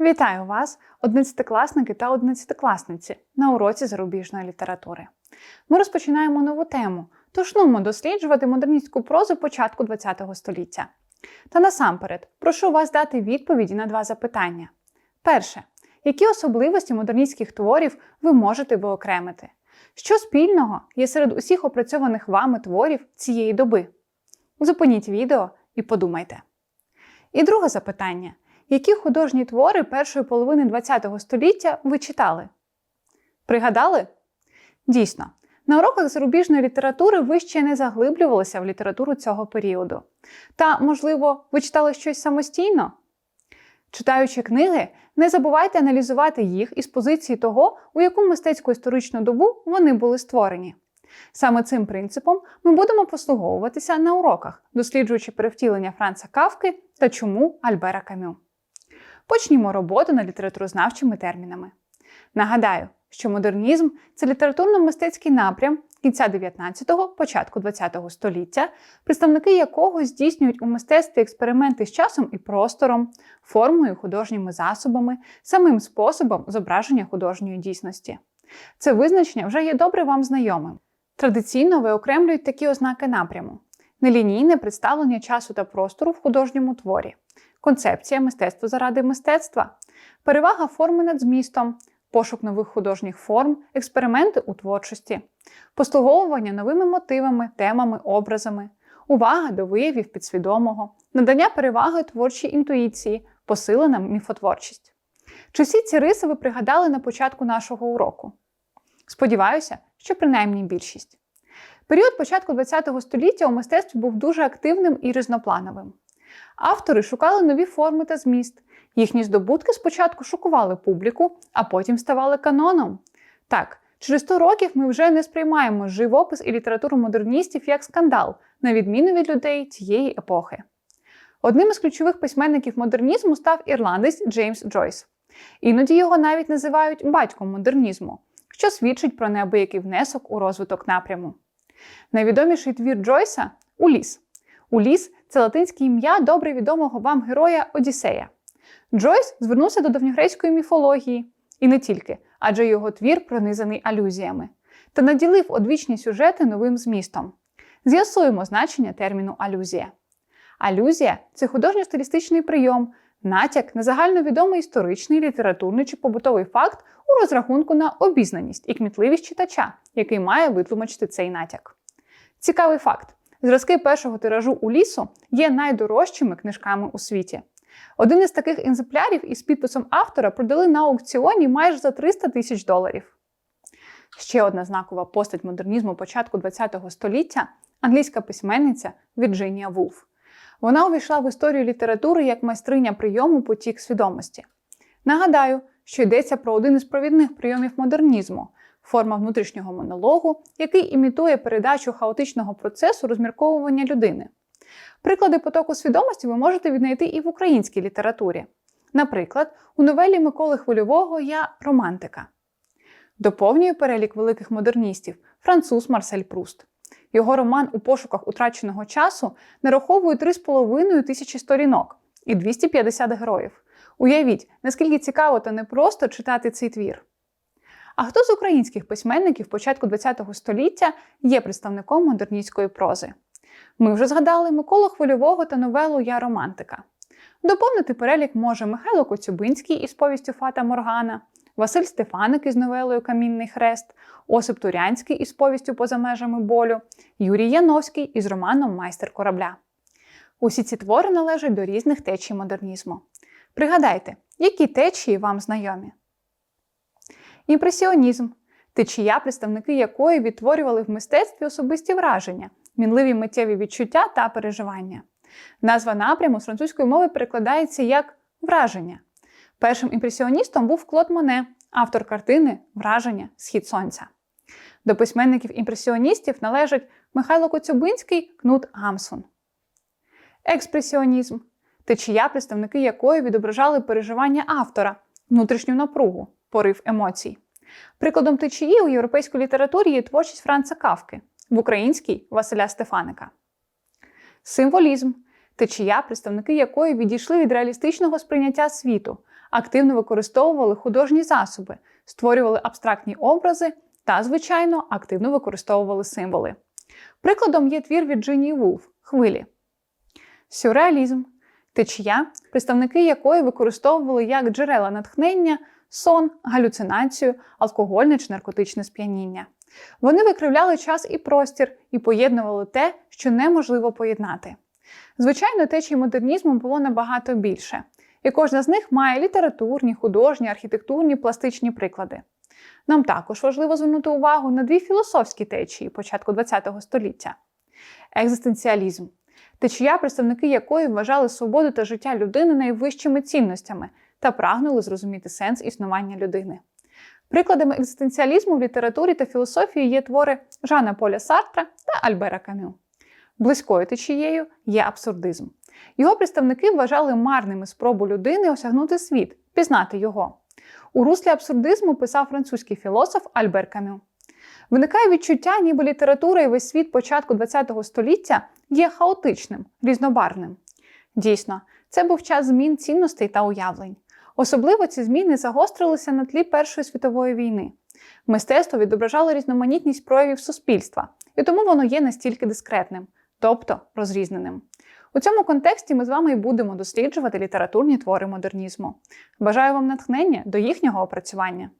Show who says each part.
Speaker 1: Вітаю вас, одинадцятикласники та одинадцятикласниці на уроці зарубіжної літератури. Ми розпочинаємо нову тему, тож нумо досліджувати модерністську прозу початку ХХ століття. Та насамперед прошу вас дати відповіді на два запитання. Перше. Які особливості модерністських творів ви можете виокремити? Що спільного є серед усіх опрацьованих вами творів цієї доби? Зупиніть відео і подумайте. І друге запитання: які художні твори першої половини ХХ століття ви читали? Пригадали? Дійсно, на уроках зарубіжної літератури ви ще не заглиблювалися в літературу цього періоду. Та, можливо, ви читали щось самостійно? Читаючи книги, не забувайте аналізувати їх із позиції того, у яку мистецьку історичну добу вони були створені. Саме цим принципом ми будемо послуговуватися на уроках, досліджуючи перевтілення Франца Кавки та чому Альбера Камю. Почнімо роботу над літературознавчими термінами. Нагадаю, що модернізм це літературно-мистецький напрям кінця 19-го, початку 20-го століття, представники якого здійснюють у мистецтві експерименти з часом і простором, формою, художніми засобами, самим способом зображення художньої дійсності. Це визначення вже є добре вам знайомим. Традиційно виокремлюють такі ознаки напряму: нелінійне представлення часу та простору в художньому творі, концепція мистецтва заради мистецтва, перевага форми над змістом, пошук нових художніх форм, експерименти у творчості, послуговування новими мотивами, темами, образами, увага до виявів підсвідомого, надання переваги творчій інтуїції, посилена міфотворчість. Чи всі ці риси ви пригадали на початку нашого уроку? Сподіваюся, що принаймні більшість. Період початку ХХ століття у мистецтві був дуже активним і різноплановим. Автори шукали нові форми та зміст. Їхні здобутки спочатку шокували публіку, а потім ставали каноном. Так, через 100 років ми вже не сприймаємо живопис і літературу модерністів як скандал, на відміну від людей цієї епохи. Одним із ключових письменників модернізму став ірландець Джеймс Джойс. Іноді його навіть називають батьком модернізму, що свідчить про неабиякий внесок у розвиток напряму. Найвідоміший твір Джойса Уліс. Уліс це латинське ім'я добре відомого вам героя Одіссея. Джойс звернувся до давньогрецької міфології, і не тільки, адже його твір пронизаний алюзіями, та наділив одвічні сюжети новим змістом. З'ясуємо значення терміну алюзія. Алюзія це художньо-стилістичний прийом, натяк на загальновідомий історичний, літературний чи побутовий факт у розрахунку на обізнаність і кмітливість читача, який має витлумачити цей натяк. Цікавий факт: зразки першого тиражу у лісу є найдорожчими книжками у світі. Один із таких екземплярів із підписом автора продали на аукціоні майже за 300 тисяч доларів. Ще одна знакова постать модернізму початку ХХ століття англійська письменниця Вірджинія Вулф. Вона увійшла в історію літератури як майстриня прийому потік свідомості. Нагадаю, що йдеться про один із провідних прийомів модернізму форма внутрішнього монологу, який імітує передачу хаотичного процесу розмірковування людини. Приклади потоку свідомості ви можете віднайти і в українській літературі. Наприклад, у новелі Миколи Хвильового Я романтика. Доповнює перелік великих модерністів француз Марсель Пруст. Його роман у пошуках утраченого часу нараховує 3,5 тисячі сторінок і 250 героїв. Уявіть, наскільки цікаво та непросто читати цей твір. А хто з українських письменників початку ХХ століття є представником модерністської прози? Ми вже згадали Миколу Хвильового та новелу Я романтика. Доповнити перелік може Михайло Коцюбинський із повістю Фата Моргана, Василь Стефаник із новелою Камінний хрест, Осип Турянський із повістю Поза межами болю, Юрій Яновський із романом Майстер корабля. Усі ці твори належать до різних течій модернізму. Пригадайте, які течії вам знайомі. Імпресіонізм течія, представники якої відтворювали в мистецтві особисті враження, мінливі миттєві відчуття та переживання. Назва напряму з французької мови перекладається як враження. Першим імпресіоністом був Клод Моне, автор картини Враження Схід Сонця. До письменників імпресіоністів належать Михайло Коцюбинський, Кнут Гамсун. Експресіонізм течія, представники якої відображали переживання автора, внутрішню напругу, порив емоцій. Прикладом течії у європейській літературі є творчість Франца Кавки, в українській Василя Стефаника. Символізм течія, представники якої відійшли від реалістичного сприйняття світу, активно використовували художні засоби, створювали абстрактні образи та, звичайно, активно використовували символи. Прикладом є твір Вірджинії Вулф Хвилі. Сюрреалізм течія, представники якої використовували як джерела натхнення, сон, галюцинацію, алкогольне чи наркотичне сп'яніння. Вони викривляли час і простір і поєднували те, що неможливо поєднати. Звичайно, течій модернізму було набагато більше, і кожна з них має літературні, художні, архітектурні, пластичні приклади. Нам також важливо звернути увагу на дві філософські течії початку ХХ століття: екзистенціалізм, течія, представники якої вважали свободу та життя людини найвищими цінностями та прагнули зрозуміти сенс існування людини. Прикладами екзистенціалізму в літературі та філософії є твори Жана Поля Сартра та Альбера Камю. Близькою течією є абсурдизм. Його представники вважали марними спробу людини осягнути світ, пізнати його. У руслі абсурдизму писав французький філософ Альбер Камю. Виникає відчуття, ніби література і весь світ початку ХХ століття є хаотичним, різнобарвним. Дійсно, це був час змін цінностей та уявлень. Особливо ці зміни загострилися на тлі Першої світової війни. Мистецтво відображало різноманітність проявів суспільства, і тому воно є настільки дискретним, тобто розрізненим. У цьому контексті ми з вами і будемо досліджувати літературні твори модернізму. Бажаю вам натхнення до їхнього опрацювання.